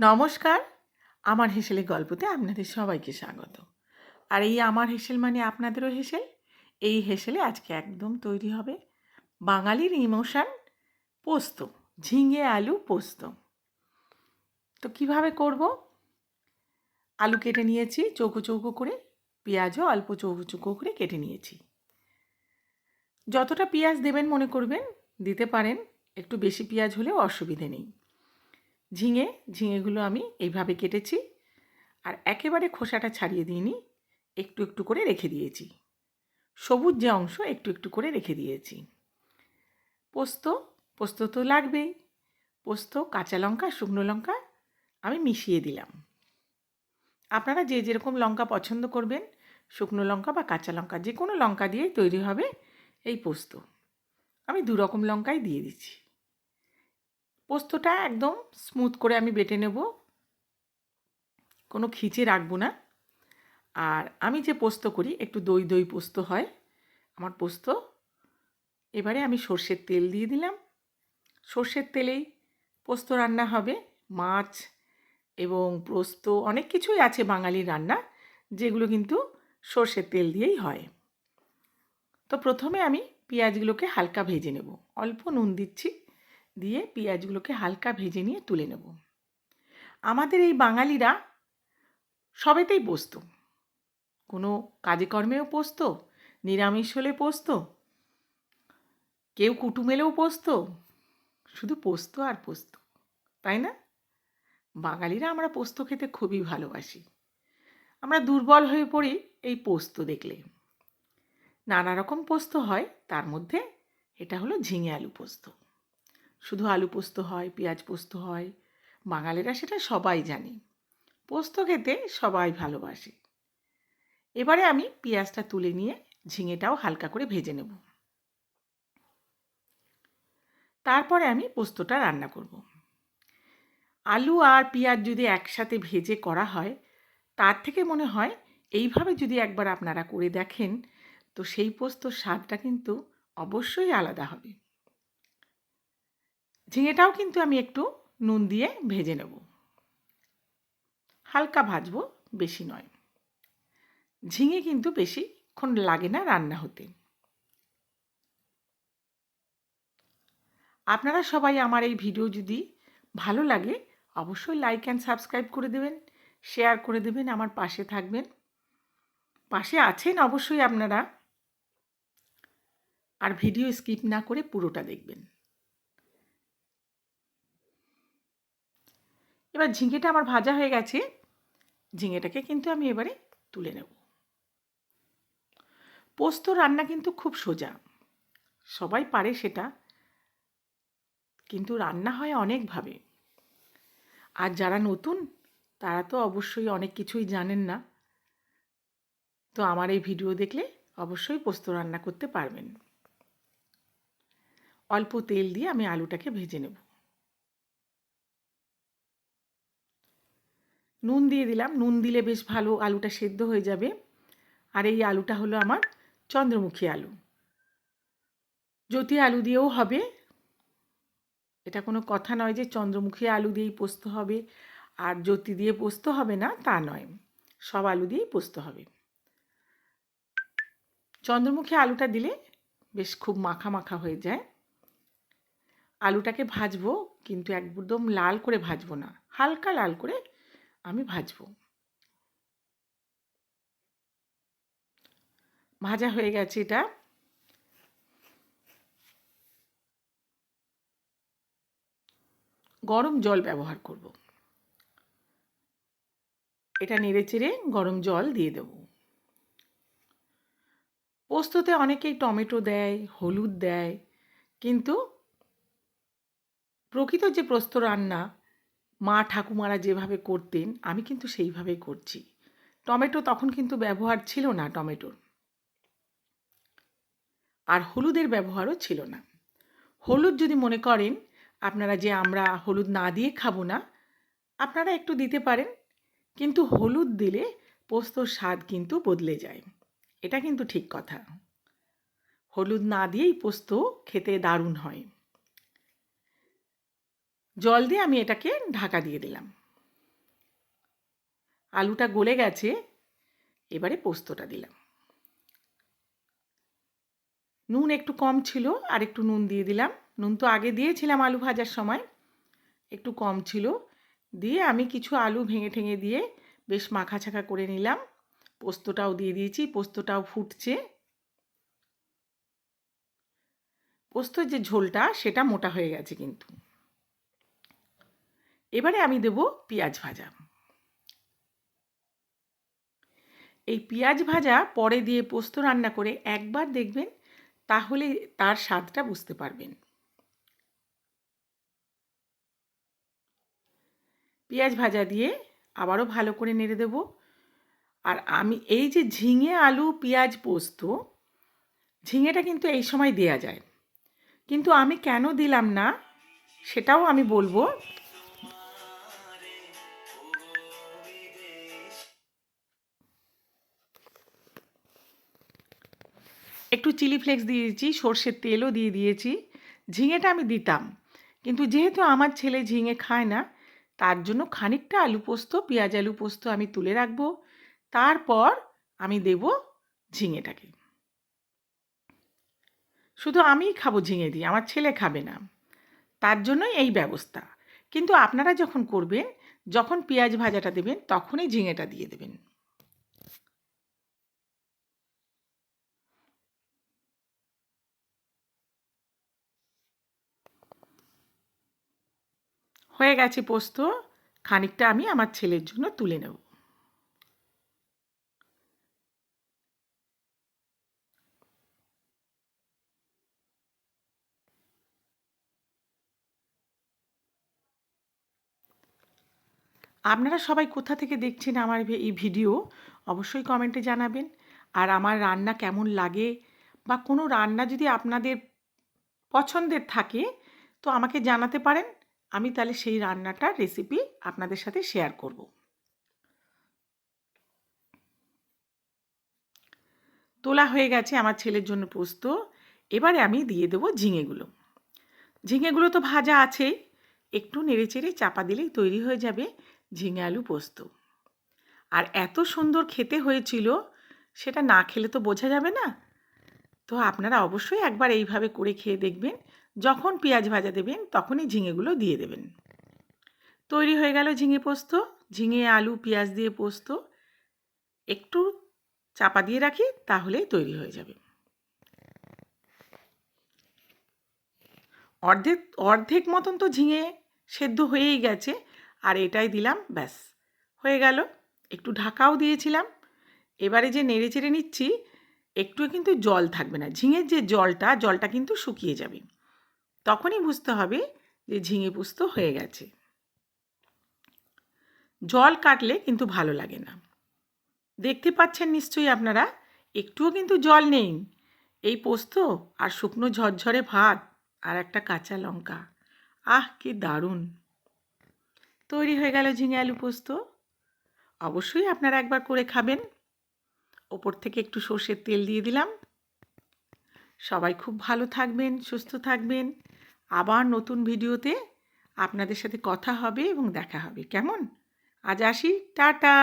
নমস্কার। আমার হেসেলের গল্পতে আপনাদের সবাইকে স্বাগত। আর এই আমার হেসেল মানে আপনাদেরও হেসেল? এই হেসেলে আজকে একদম তৈরি হবে বাঙালির ইমোশান পোস্ত, ঝিঙে আলু পোস্ত। তো কীভাবে করব? আলু কেটে নিয়েছি, চৌকো চৌকো করে, পেঁয়াজও অল্প চৌকো চৌকো করে কেটে নিয়েছি। যতটা পেঁয়াজ দেবেন মনে করবেন, দিতে পারেন, একটু বেশি পেঁয়াজ হলেও অসুবিধে নেই। ঝিঙে, ঝিঙেগুলো আমি এইভাবে কেটেছি আর একেবারে খোসাটা ছাড়িয়ে দিইনি, একটু একটু করে রেখে দিয়েছি। সবুজ যে অংশ একটু একটু করে রেখে দিয়েছি। পোস্ত পোস্ত তো লাগবেই। পোস্ত, কাঁচা লঙ্কা, শুকনো লঙ্কা আমি মিশিয়ে দিলাম। আপনারা যে যেরকম লঙ্কা পছন্দ করবেন, শুকনো লঙ্কা বা কাঁচা লঙ্কা যে কোনো লঙ্কা দিয়েই তৈরি হবে এই পোস্ত। আমি দু রকম লঙ্কাই দিয়ে দিচ্ছি। পোস্তটা একদম স্মুথ করে আমি বেটে নেব। কোনো খিচে রাখব না। আর আমি যে পোস্ত করি, একটু দই দই পোস্ত হয়, আমার পোস্ত। এবারে আমি সর্ষের তেল দিয়ে দিলাম। সর্ষের তেলেই পোস্ত রান্না হবে, মাছ এবং পোস্ত অনেক কিছুই আছে বাঙালির রান্না, যেগুলো কিন্তু সর্ষের তেল দিয়েই হয়। তো প্রথমে আমি পেঁয়াজগুলোকে হালকা ভেজে নেব। অল্প নুন দিচ্ছি। দিয়ে পেঁয়াজগুলোকে হালকা ভেজে নিয়ে তুলে নেব। আমাদের এই বাঙালিরা সবেতেই পোস্ত। কোনো কাজে কর্মেও পোস্ত, নিরামিষ হলে পোস্ত, কেউ কুটুম এলেও পোস্ত, শুধু পোস্ত আর পোস্ত, তাই না? বাঙালিরা আমরা পোস্ত খেতে খুবই ভালোবাসি। আমরা দুর্বল হয়ে পড়ি এই পোস্ত দেখলে। নানা রকম পোস্ত হয়, তার মধ্যে এটা হলো ঝিঙে আলু পোস্ত। শুধু আলু পোস্ত হয়, পেঁয়াজ পোস্ত হয়। বাঙালিরা সেটা সবাই জানে। পোস্ত খেতে সবাই ভালোবাসে। এবারে আমি পেঁয়াজটা তুলে নিয়ে ঝিঙেটাও হালকা করে ভেজে নেব। তারপরে আমি পোস্তটা রান্না করব। আলু আর পেঁয়াজ যদি একসাথে ভেজে করা হয়, তার থেকে মনে হয় এইভাবে যদি একবার আপনারা করে দেখেন, তো সেই পোস্তর স্বাদটা কিন্তু অবশ্যই আলাদা হবে। ঝিঙেটাও কিন্তু আমি একটু নুন দিয়ে ভেজে নেব। হালকা ভাজবো, বেশি নয়। ঝিঙে কিন্তু বেশিক্ষণ লাগে না রান্না হতে। আপনারা সবাই আমার এই ভিডিও যদি ভালো লাগে, অবশ্যই লাইক অ্যান্ড সাবস্ক্রাইব করে দেবেন শেয়ার করে দেবেন, আমার পাশে থাকবেন। পাশে আছেন অবশ্যই আপনারা। আর ভিডিও স্কিপ না করে পুরোটা দেখবেন। এবার ঝিঙেটা আমার ভাজা হয়ে গেছে। ঝিঙেটাকে কিন্তু আমি এবারে তুলে নেব। পোস্ত রান্না কিন্তু খুব সোজা। সবাই পারে সেটা। কিন্তু রান্না হয় অনেকভাবে। আর যারা নতুন, তারা তো অবশ্যই অনেক কিছুই জানেন না। তো আমার এই ভিডিও দেখলে অবশ্যই পোস্ত রান্না করতে পারবেন। অল্প তেল দিয়ে আমি আলুটাকে ভেজে নেব। নুন দিয়ে দিলাম। নুন দিলে বেশ ভালো আলুটা সেদ্ধ হয়ে যাবে। আর এই আলুটা হলো আমার চন্দ্রমুখী আলু। জ্যোতি আলু দিয়েও হবে। এটা কোনো কথা নয় যে চন্দ্রমুখী আলু দিয়েই পোস্ত হবে। আর জ্যোতি দিয়ে পোস্ত হবে না, তা নয়। সব আলু দিয়েই পোস্ত হবে। চন্দ্রমুখী আলুটা দিলে বেশ খুব মাখা মাখা হয়ে যায়। আলুটাকে ভাজবো, কিন্তু একদম লাল করে ভাজবো না। হালকা লাল করে আমি ভাজবো। ভাজা হয়ে গেছে এটা। গরম জল ব্যবহার করব। এটা নেড়ে চেড়ে গরম জল দিয়ে দেব। পোস্ততে অনেকেই টমেটো দেয়, হলুদ দেয়, কিন্তু প্রকৃত যে পোস্ত রান্না মা ঠাকুমারা যেভাবে করতেন, আমি কিন্তু সেইভাবেই করছি। টমেটো তখন কিন্তু ব্যবহার ছিল না টমেটোর। আর হলুদের ব্যবহারও ছিল না। হলুদ যদি মনে করেন, আপনারা যে আমরা হলুদ না দিয়ে খাব না, আপনারা একটু দিতে পারেন, কিন্তু হলুদ দিলে পোস্তর স্বাদ কিন্তু বদলে যায়। এটা কিন্তু ঠিক কথা। হলুদ না দিয়েই পোস্ত খেতে দারুণ হয়। জল দিয়ে আমি এটাকে ঢাকা দিয়ে দিলাম। আলুটা গলে গেছে, এবারে পোস্তটা দিলাম। নুন একটু কম ছিল, আর একটু নুন দিয়ে দিলাম। নুন তো আগে দিয়েছিলাম আলু ভাজার সময়, একটু কম ছিল। দিয়ে আমি কিছু আলু ভেঙে ঠেঙে দিয়ে বেশ মাখা ছাকা করে নিলাম। পোস্তটাও দিয়ে দিয়েছি, পোস্তটাও ফুটছে। পোস্তর যে ঝোলটা, সেটা মোটা হয়ে গেছে কিন্তু। এবারে আমি দেব পেঁয়াজ ভাজা। এই পেঁয়াজ ভাজা পরে দিয়ে পোস্ত রান্না করে একবার দেখবেন, তাহলে তার স্বাদটা বুঝতে পারবেন। পেঁয়াজ ভাজা দিয়ে আবারও ভালো করে নেড়ে দেব। আর আমি এই যে ঝিঙে, আলু, পেঁয়াজ, পোস্ত, ঝিঙেটা কিন্তু এই সময় দেয়া যায়। কিন্তু আমি কেন দিলাম না, সেটাও আমি বলব একটু চিলি ফ্লেক্স দিয়েছি, সর্ষের তেলও দিয়ে দিয়েছি, ঝিঙেটা আমি দিতাম। কিন্তু যেহেতু আমার ছেলে ঝিঙে খায় না, তার জন্য খানিকটা আলু পোস্ত, পেঁয়াজ আলু পোস্ত আমি তুলে রাখব। তারপর আমি দেব ঝিঙেটাকে। শুধু আমিই খাব ঝিঙে দিয়ে, আমার ছেলে খাবে না। তার জন্যই এই ব্যবস্থা। কিন্তু আপনারা যখন করবেন, যখন পেঁয়াজ ভাজাটা দেবেন, তখনই ঝিঙেটা দিয়ে দেবেন। হয়ে গেছে পোস্ত, খানিকটা আমি আমার ছেলের জন্য তুলে নেব। আপনারা সবাই কোথা থেকে দেখছেন আমার এই ভিডিও, অবশ্যই কমেন্টে জানাবেন। আর আমার রান্না কেমন লাগে বা কোনো রান্না যদি আপনাদের পছন্দের থাকে, তো আমাকে জানাতে পারেন। আমি তাহলে সেই রান্নাটার রেসিপি আপনাদের সাথে শেয়ার করব। তোলা হয়ে গেছে আমার ছেলের জন্য পোস্ত। এবারে আমি দিয়ে দেবো ঝিঙেগুলো। ঝিঙেগুলো তো ভাজা আছে। একটু নেড়েচেড়ে চাপা দিলেই তৈরি হয়ে যাবে ঝিঙে আলু পোস্ত। আর এত সুন্দর খেতে হয়েছিল, সেটা না খেলে তো বোঝা যাবে না। তো আপনারা অবশ্যই একবার এইভাবে করে খেয়ে দেখবেন। যখন পেঁয়াজ ভাজা দেবেন, তখনই ঝিঙেগুলো দিয়ে দেবেন। তৈরি হয়ে গেল ঝিঙে পোস্ত। ঝিঙে, আলু, পেঁয়াজ দিয়ে পোস্ত। একটু চাপা দিয়ে রাখি, তাহলেই তৈরি হয়ে যাবে। অর্ধেক অর্ধেক মতন তো ঝিঙে সেদ্ধ হয়েই গেছে, আর এটাই দিলাম, ব্যাস। হয়ে গেল। একটু ঢাকাও দিয়েছিলাম। এবারে যে নেড়ে চেড়ে নিচ্ছি একটু কিন্তু জল থাকবে না। ঝিঙের যে জলটা জলটা কিন্তু শুকিয়ে যাবে। তখনই বুঝতে হবে যে ঝিঙে পুস্ত হয়ে গেছে। জল কাটলে কিন্তু ভালো লাগে না। দেখতে পাচ্ছেন নিশ্চয়ই আপনারা, একটুও কিন্তু জল নেই। এই পোস্ত আর শুকনো ঝরঝরে ভাত আর একটা কাঁচা লঙ্কা, আহ, কি দারুণ! তৈরি হয়ে গেল ঝিঙে আলু পোস্ত। অবশ্যই আপনারা একবার করে খাবেন। ওপর থেকে একটু সর্ষের তেল দিয়ে দিলাম। সবাই খুব ভালো থাকবেন, সুস্থ থাকবেন। আবার নতুন ভিডিওতে আপনাদের সাথে কথা হবে এবং দেখা হবে। কেমন? আজ আসি। টাটা!